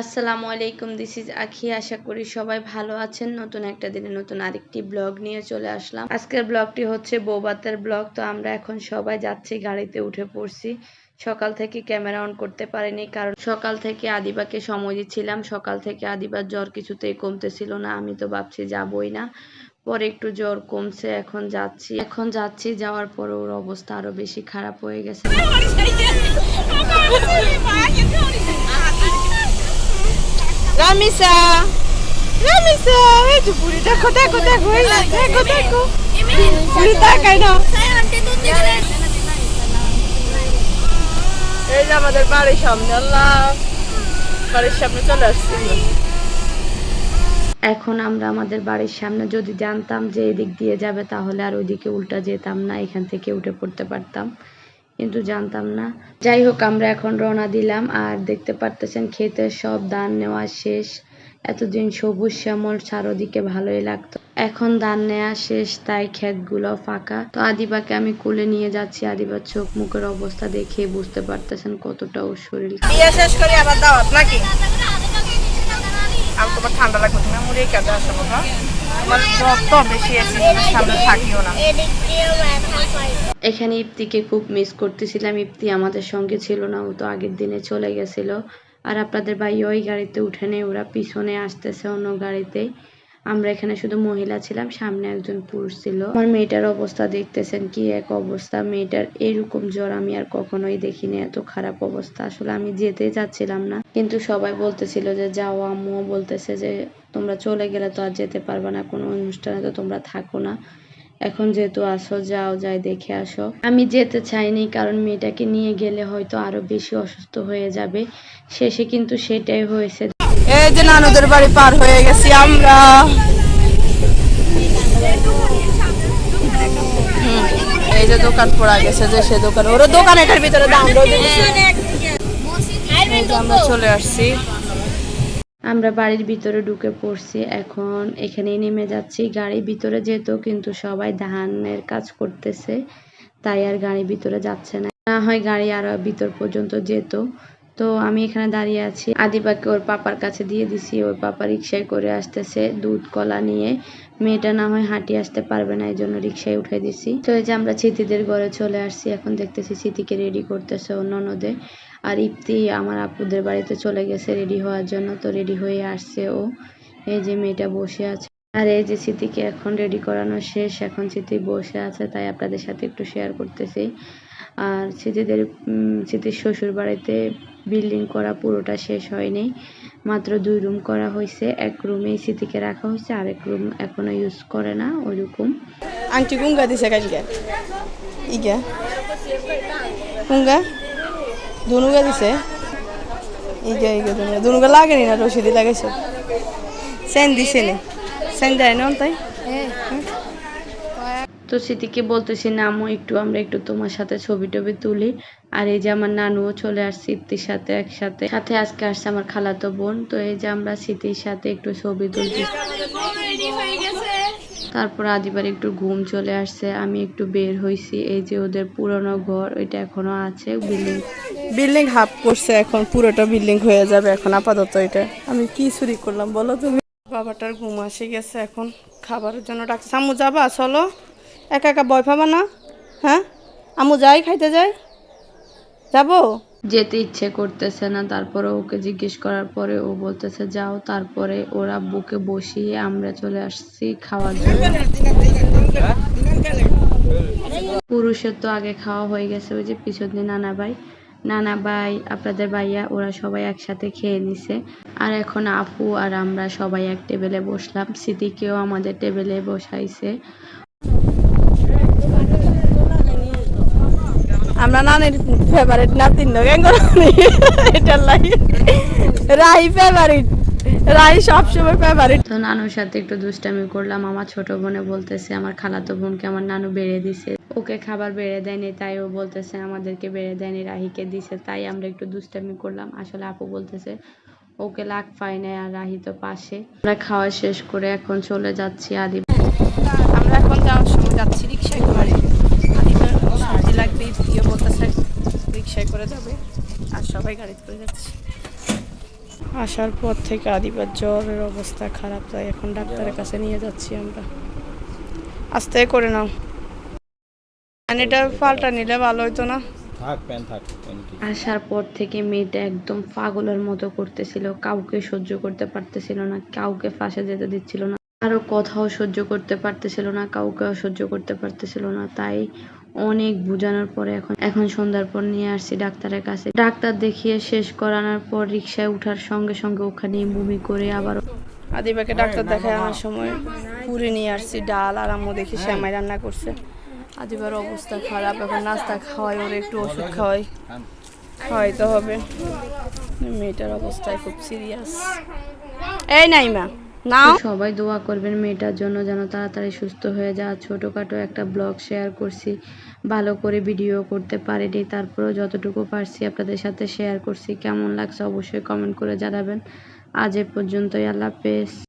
আসসালামু আলাইকুম this is আখি। আশা করি সবাই ভালো আছেন। নতুন একটা দিনে নতুন আরেকটি ব্লগ নিয়ে চলে আসলাম। আজকের ব্লগটি হচ্ছে বৌবাতের ব্লগ। তো আমরা এখন সবাই যাচ্ছি, গাড়িতে উঠে পড়ছি। সকাল থেকে ক্যামেরা অন করতে পারিনি, কারণ সকাল থেকে আদিবাকে সময় দিচ্ছিলাম। সকাল থেকে আদিবার জ্বর কিছুতেই কমতেছিল না। আমি তো ভাবছি যাবই না। পরে একটু জ্বর কমছে, এখন যাচ্ছি। এখন যাচ্ছি, যাওয়ার পরে ওর অবস্থা আরও বেশি খারাপ হয়ে গেছে। এই যে আমাদের বাড়ির সামনে বাড়ির সামনে চলে আসছি। এখন আমরা আমাদের বাড়ির সামনে যদি জানতাম যে এদিক দিয়ে যাবে, তাহলে আর ওইদিকে উল্টা যেতাম না, এখান থেকে উঠে পড়তে পারতাম। কিন্তু জানতাম না। যাই হোক, আমরা এখন রওনা দিলাম আর দেখতে পারতেছেন ক্ষেতের সব ধান নেওয়া শেষ। এতদিন সবুজ শ্যামল চারোদিকে ভালোই লাগতো। এখন ধান নেওয়া শেষ, তাই ক্ষেতগুলো ফাঁকা। তো আদিবাকে আমি কুলে নিয়ে যাচ্ছি। আদিবার চোখ মুখের অবস্থা দেখে বুঝতে পারতেছেন কতটা ওর শরীর শেষ করে, আবার দাওয়াত নাকি? তোমার ঠান্ডা লাগবে, তুমি মুড়ি কাজে আসো বাবা এখানে ইপ্তিকে খুব মিস করতেছিলাম। ইপ্তি আমাদের সঙ্গে ছিল না, ও তো আগের দিনে চলে গেছিল। আর আপনাদের ভাই ওই গাড়িতে উঠে নেই, ওরা পিছনে আসতেছে অন্য গাড়িতে আমরা এখানে শুধু মহিলা ছিলাম, সামনে একজন পুরুষ ছিল। আমার মেয়েটার অবস্থা দেখতেছেন কি, এক অবস্থা। মেয়েটার এরকম জ্বর আমি আর কখনোই দেখিনি, এত খারাপ অবস্থা। আসলে আমি যেতে চাচ্ছিলাম না। কিন্তু সবাই বলতেছিল যে, যাও আম্মুও বলতেছে যে, তোমরা চলে গেলে তো আর যেতে পারবে না, কোনো অনুষ্ঠানে তো তোমরা থাকো না। এখন যেহেতু আসো, যাও, যাই, দেখে আসো। আমি যেতে চাইনি, কারণ মেয়েটাকে নিয়ে গেলে হয়তো আরও বেশি অসুস্থ হয়ে যাবে। শেষে কিন্তু সেটাই হয়েছে। এই যে নানুদের বাড়ি পার হয়ে গেছি আমরা। এই যে দোকান পড়া গেছে যে সে দোকান। ওরা দোকান এটার ভিতরে দাম আমরা চলে আসছি। আমরা বাড়ির ভিতরে ঢুকে পড়ছি, এখন এখানেই নেমে যাচ্ছি। গাড়ির ভিতরে যেত কিন্তু সবাই ধানের কাজ করতেছে, তাই আর গাড়ির ভিতরে যাচ্ছে না। না হয় গাড়ি আরও ভিতর পর্যন্ত যেত তো আমি এখানে দাঁড়িয়ে আছি। আদিবাকে ওর পাপার কাছে দিয়ে দিছি। ওর পাপা রিক্সায় করে আসতেছে দুধ, কলা নিয়ে। মেয়েটা না হয় হাঁটিয়ে আসতে পারবে না, এই জন্য রিক্সায় উঠে দিছি। তো এই যে আমরা স্মৃতিদের ঘরে চলে আসছি, এখন দেখতেছি স্মৃতিকে রেডি করতেছে ও ননদে। আর ইপ্তি আমার আপুদের বাড়িতে চলে গেছে রেডি হওয়ার জন্য। তো রেডি হয়ে আসছে ও। এই যে মেয়েটা বসে আছে। আর এই যে স্মৃতিকে এখন রেডি করানো শেষ। এখন স্মৃতি বসে আছে, তাই আপনাদের সাথে একটু শেয়ার করতেছি। আর স্মৃতিদের স্মৃতির শ্বশুর বাড়িতে বিল্ডিং করা পুরোটা শেষ হয়নি। মাত্র দুই রুম করা হয়েছে। এক রুমে স্মৃতিকে রাখা হয়েছে, আরেক রুম এখনও ইউজ করে না ওইরকম আংটি গুঙ্গা দিছে কালকে ইগা। গুঙ্গা দুনুগা দিছে। ইগা ইগা দুনুগা দুনুগা লাগেনি না রশিদি লাগাইছে? সেন দিছে নি। সেন দেয় না তাই তো স্মৃতিকে বলতেছি, নামো একটু, আমরা একটু তোমার সাথে ছবি টবি তুলি। আর এই যে আমার নানুও চলে আসছে ইপ্তির সাথে একসাথে। সাথে আজকে আসছে আমার খালাতো বোন। তো এই যে আমরা স্মৃতির সাথে একটু ছবি তুলছি। তারপর আদিবার একটু ঘুম চলে আসছে। আমি একটু বের হইছি। এই যে ওদের পুরনো ঘর, ওইটা এখনও আছে। বিল্ডিং বিল্ডিং হাফ করছে এখন, পুরোটা বিল্ডিং হয়ে যাবে এখন আপাতত এটা। আমি কি চুরি করলাম বলো তুমি? বাবাটার ঘুম আসে গেছে এখন, খাবারের জন্য ডাকছে। আম্মু যাবা, চলো। একা একা ভয় পাবা না? হ্যাঁ? আম্মু যাই, খাইতে যাই। যাব? যেতে ইচ্ছে করতেছে না, তারপরে ওকে জিজ্ঞেস করার পরে ও বলতেছে, যাও। তারপরে ওর আব্বুকে বসিয়ে আমরা চলে আসছি খাওয়ার জন্য। পুরুষের তো আগে খাওয়া হয়ে গেছে, ওই যে পিছনে নানা ভাই। নানা ভাই, আপনাদের ভাইয়া, ওরা সবাই একসাথে খেয়ে নিছে। আর এখন আপু আর আমরা সবাই এক টেবিলে বসলাম। স্মৃতিকেও আমাদের টেবিলে বসাইছে। আমরা নানির ফেভারিট নাতিন লোক এটার রাহি ফেভারিট রাহি সবসময় ফেভারিট তো নানুর সাথে একটু দুষ্টামি করলাম, আমার ছোট বোনে বলতেছে, আমার খালাতো বোনকে আমার নানু বেড়ে দিছে। ওকে খাবার বেড়ে দেয়নি, তাই ও বলতেছে, আমাদেরকে বেড়ে দেয়নি, রাহিকে দিছে। তাই আমরা একটু দুষ্টামি করলাম। আসলে আপু বলতেছে, ওকে লাগ পায় নাই, আর রাহি তো পাশে। আমরা খাওয়া শেষ করে এখন চলে যাচ্ছি আদি আমরা এখন যাওয়ার সময় যাচ্ছি রিক্সায় করে। আদিবার শান্তি লাগবে প্রিয় বলতেছে রিক্সায় করে যাবে। আর সবাই গাড়িতে করে যাচ্ছে। আসার পর থেকে আদিবার জ্বরের অবস্থা খারাপ তাই এখন ডাক্তারের কাছে নিয়ে যাচ্ছি আমরা। আস্তে করে নাও। এটা পাল্টা নিলে ভালো হইতো না। আসার পর থেকে মেয়েটা একদম পাগলের মতো করতেছিল কাউকে সহ্য করতে পারতেছিল না কাউকে ফাঁসে যেতে দিচ্ছিল না। কারও কথাও সহ্য করতে পারতেছিল না, কাউকেও সহ্য করতে পারতেছিল না। তাই অনেক বোঝানোর পরে এখন এখন সন্ধ্যার পর নিয়ে আসছি ডাক্তারের কাছে। ডাক্তার দেখিয়ে শেষ করানোর পর রিক্সায় ওঠার সঙ্গে সঙ্গে ওখানে বমি করে আবার আদিবাকে ডাক্তার দেখায় আনার সময় পুরি নিয়ে আসছি, ডাল আর আম্মু দেখি শ্যামাই রান্না করছে। আদিবার অবস্থা খারাপ, এখন নাস্তা খাওয়াই ওর একটু ওষুধ খাওয়াই খাওয়াইতে হবে। মেয়েটার অবস্থায় খুব সিরিয়াস এই নাইমা। সবাই দোয়া করবেন মেয়েটার জন্য যেন তাড়াতাড়ি সুস্থ হয়ে যায়। ছোটোখাটো একটা ব্লগ শেয়ার করছি। ভালো করে ভিডিও করতে পারিনি, তারপরেও যতটুকু পারছি আপনাদের সাথে শেয়ার করছি। কেমন লাগছে অবশ্যই কমেন্ট করে জানাবেন। আজ এ পর্যন্তই, আল্লাহ হাফেজ।